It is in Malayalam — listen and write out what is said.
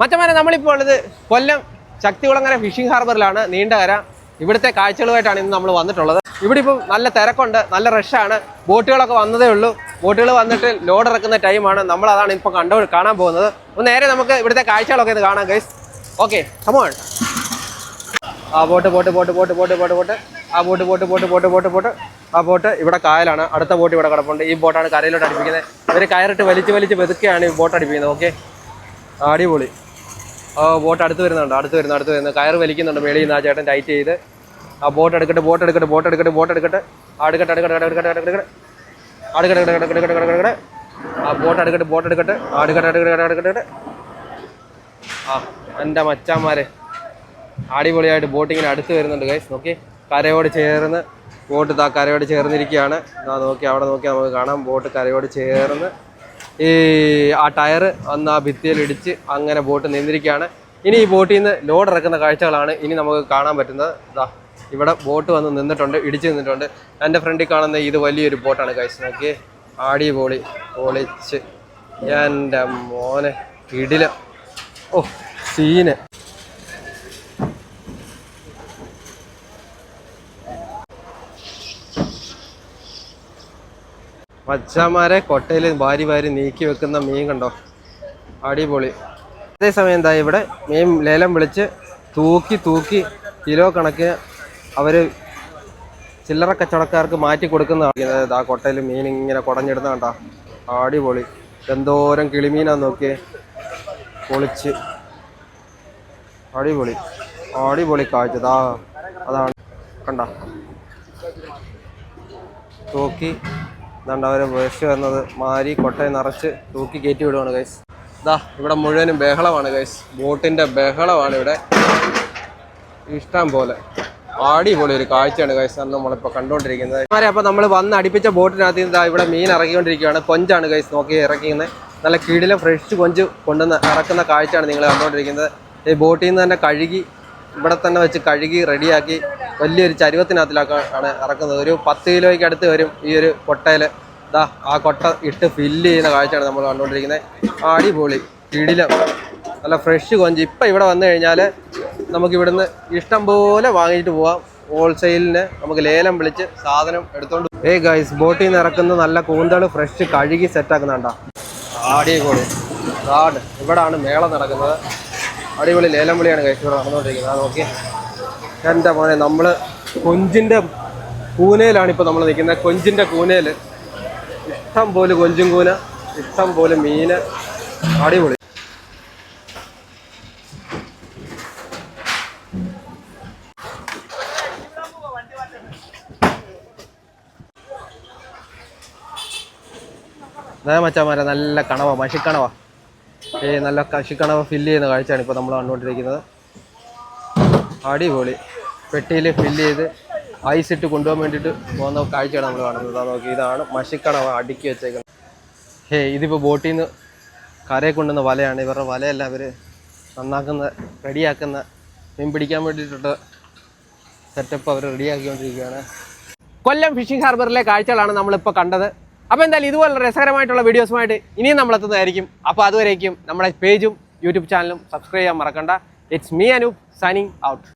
മച്ചമാരെ നമ്മളിപ്പോൾ ഉള്ളത് കൊല്ലം ശക്തികുളങ്ങര ഫിഷിംഗ് ഹാർബറിലാണ് നീണ്ടകര ഇവിടുത്തെ കാഴ്ചകളുമായിട്ടാണ് ഇന്ന് നമ്മൾ വന്നിട്ടുള്ളത്. ഇവിടെ ഇപ്പം നല്ല തിരക്കുണ്ട് നല്ല റഷാണ് ബോട്ടുകളൊക്കെ വന്നതേ ഉള്ളൂ. ബോട്ടുകൾ വന്നിട്ട് ലോഡ് ഇറക്കുന്ന ടൈമാണ് നമ്മൾ അതാണ് ഇപ്പോൾ കണ്ടു കാണാൻ പോകുന്നത്. ഒന്ന് നേരെ നമുക്ക് ഇവിടുത്തെ കാഴ്ചകളൊക്കെ ഇത് കാണാം ഗൈസ് ഓക്കെ കമോൺ ആ boat boat boat boat boat boat boat. ആ boat boat boat boat boat boat. ആ ബോട്ട് ഇവിടെ കായലാണ്. അടുത്ത ബോട്ട് ഇവിടെ കിടപ്പുണ്ട്. ഈ ബോട്ടാണ് കരയിലോട്ട് അടിപ്പിക്കുന്നത്. ഇവർ കയറിട്ട് വലിച്ച് വലിച്ച് വെതുക്കെയാണ് ഈ ബോട്ട് അടിപ്പിക്കുന്നത്. ഓക്കെ അടിപൊളി. ബോട്ട് അടുത്ത് വരുന്നുണ്ട് അടുത്ത് വരുന്നു അടുത്ത് വരുന്നു കയർ വലിക്കുന്നുണ്ട് മേളിൽ നിന്ന് ആ ചേട്ടൻ ടൈറ്റ് ചെയ്ത് ആ ബോട്ട് എടുക്കട്ടെ ബോട്ട് എടുക്കട്ടെ ബോട്ട് എടുക്കട്ടെ ബോട്ട് എടുക്കട്ടെ അടുക്കട്ടെ അടുക്കട്ടെ അടുക്കട്ടെ അടുക്കട്ടെ അടുക്കട്ടെ അടുക്കട്ടെ അടുക്കട്ടെ അടുക്കട്ടെ അടുക്കട്ടെ ആ ബോട്ട് എടുക്കട്ടെ ബോട്ട് എടുക്കട്ടെ അടുക്കട്ടെ അടുക്കട്ടെ അടുക്കട്ടെ ആ എന്റെ മച്ചാന്മാരെ അടിപൊളിയായിട്ട് ബോട്ടിങ്ങിന് അടുത്ത് വരുന്നുണ്ട് ഗൈസ് നോക്കി കരയോട് ചേർന്ന് ബോട്ട് താ കരയോട് ചേർന്നിരിക്കുകയാണ് നോക്കി അവിടെ നോക്കി നമുക്ക് കാണാം ബോട്ട് കരയോട് ചേർന്ന് ഈ ആ ടയർ വന്ന് ആ ഭിത്തിയിൽ ഇടിച്ച് അങ്ങനെ ബോട്ട് നീന്തിരിക്കുകയാണ് ഇനി ഈ ബോട്ടിൽ നിന്ന് ലോഡ് ഇറക്കുന്ന കാഴ്ചകളാണ് ഇനി നമുക്ക് കാണാൻ പറ്റുന്നത്. ഇതാ ഇവിടെ ബോട്ട് വന്ന് നിന്നിട്ടുണ്ട് ഇടിച്ച് നിന്നിട്ടുണ്ട്. എന്റെ ഫ്രണ്ടിൽ കാണുന്ന ഇത് വലിയൊരു ബോട്ടാണ് കഴിച്ചു നോക്കി ആടി പോളി പൊളിച്ച്. എന്റെ മോനെ ഇടില ഓ സീന് മച്ചാമാരെ കൊട്ടയിൽ വാരി വാരി നീക്കി വെക്കുന്ന മീൻ കണ്ടോ? അടിപൊളി. അതേസമയം എന്താ ഇവിടെ മീൻ ലേലം വിളിച്ച് തൂക്കി തൂക്കി കിലോ കണക്കിന് അവർ ചില്ലറ കച്ചവടക്കാർക്ക് മാറ്റി കൊടുക്കുന്നതാണ്. ആ കൊട്ടയിൽ മീൻ ഇങ്ങനെ കുടഞ്ഞിടുന്ന കണ്ടോ. അടിപൊളി. എന്തോരം കിളിമീനാന്ന് നോക്കിയേ. പൊളിച്ച്. അടിപൊളി. അടിപൊളി കാഴ്ച. ദാ അതാണ്. കണ്ട. തൂക്കി ഇതാണ്ട് അവരെ വേസ്റ്റ് വന്നത്. മാരി കൊട്ടയെ നിറച്ച് തൂക്കി കയറ്റി വിടുവാണ് ഗൈസ് ഇതാ ഇവിടെ മുഴുവനും ബഹളമാണ് ഗൈസ് ബോട്ടിന്റെ ബഹളമാണ് ഇവിടെ. ഇഷ്ടം പോലെ. അടിപൊളി ഒരു കാഴ്ചയാണ് ഗൈസ് അന്ന് നമ്മളിപ്പോൾ കണ്ടുകൊണ്ടിരിക്കുന്നത്. മാരെ അപ്പോൾ നമ്മൾ വന്ന് അടിപ്പിച്ച ബോട്ടിനകത്ത് നിന്ന് ഇവിടെ മീൻ ഇറക്കിക്കൊണ്ടിരിക്കുകയാണ് കൊഞ്ചാണ് ഗൈസ് നോക്കി ഇറക്കിയിരുന്നത് നല്ല കീടിലെ ഫ്രഷ് കൊഞ്ച് കൊണ്ടുവന്ന് ഇറക്കുന്ന കാഴ്ചയാണ് നിങ്ങൾ കണ്ടുകൊണ്ടിരിക്കുന്നത്. ഈ ബോട്ടിൽ നിന്ന് തന്നെ കഴുകി ഇവിടെ തന്നെ വെച്ച് കഴുകി റെഡിയാക്കി വലിയൊരു ചരുവത്തിനകത്തിലാണ് ഇറക്കുന്നത്. ഒരു പത്ത് കിലോയ്ക്ക് അടുത്ത് വരും ഈ ഒരു കൊട്ടയിൽ ഇതാ ആ കൊട്ട ഇട്ട് ഫില്ല് ചെയ്യുന്ന കാഴ്ചയാണ് നമ്മൾ കണ്ടുകൊണ്ടിരിക്കുന്നത്. അടിപൊളി കിടിലം നല്ല ഫ്രഷ് കൊഞ്ച്. ഇപ്പം ഇവിടെ വന്നു കഴിഞ്ഞാൽ നമുക്ക് ഇവിടുന്ന് ഇഷ്ടം പോലെ വാങ്ങിയിട്ട് പോവാം. ഹോൾസെയിലിന് നമുക്ക് ലേലം വിളിച്ച് സാധനം എടുത്തോണ്ട് ഏ ഗൈസ് ബോട്ടിൽ നിന്ന് ഇറക്കുന്ന നല്ല കൂന്തൾ ഫ്രഷ് കഴുകി സെറ്റാക്കുന്നുണ്ടോ അടിപൊളി. ഗാഡ് ഇവിടാണ് മേളം നടക്കുന്നത്. അടിപൊളി ലേലം വിളിയാണ് ഗൈസ് ഇവിടെ നടന്നുകൊണ്ടിരിക്കുന്നത്. അത് നോക്കി എന്റെ മോനെ നമ്മൾ കൊഞ്ചിന്റെ കൂനയിലാണ് ഇപ്പോൾ നമ്മൾ നിൽക്കുന്നത്. കൊഞ്ചിന്റെ കൂനയിൽ ഇഷ്ടം പോലെ കൊഞ്ചും കൂന ഇഷ്ടം പോലെ മീന് അടിപൊളി. അതായത് മച്ചാമാരെ നല്ല കണവ മഷിക്കണവ. ഏ നല്ല കശിക്കണവ ഫില്ല് ചെയ്യുന്ന കാഴ്ചയാണ് ഇപ്പോൾ നമ്മൾ കണ്ടുകൊണ്ടിരിക്കുന്നത്. അടിപൊളി. പെട്ടിയിൽ ഫില്ല് ചെയ്ത് ഐസ് ഇട്ട് കൊണ്ടുപോകാൻ വേണ്ടിയിട്ട് പോകുന്ന കാഴ്ചയാണ് നമ്മൾ കാണുന്നത്. നോക്കി ഇതാണ് മഷിക്കണവ അടുക്കി വെച്ചേക്കുന്നത്. ഹേ ഇതിപ്പോൾ ബോട്ടിൽ നിന്ന് കരയെ കൊണ്ടുവന്ന വലയാണ്. ഇവരുടെ വലയല്ല അവർ നന്നാക്കുന്ന റെഡിയാക്കുന്ന മീൻ പിടിക്കാൻ വേണ്ടിയിട്ട് സെറ്റപ്പ് അവർ റെഡിയാക്കിക്കൊണ്ടിരിക്കുകയാണ്. കൊല്ലം ഫിഷിംഗ് ഹാർബറിലെ കാഴ്ചകളാണ് നമ്മളിപ്പോൾ കണ്ടത്. അപ്പോൾ എന്തായാലും ഇതുപോലെ രസകരമായിട്ടുള്ള വീഡിയോസുമായിട്ട് ഇനിയും നമ്മളെത്തുന്നതായിരിക്കും അപ്പോൾ അതുവരേക്കും നമ്മുടെ പേജും യൂട്യൂബ് ചാനലും സബ്സ്ക്രൈബ് ചെയ്യാൻ മറക്കണ്ട. It's me Anoop signing out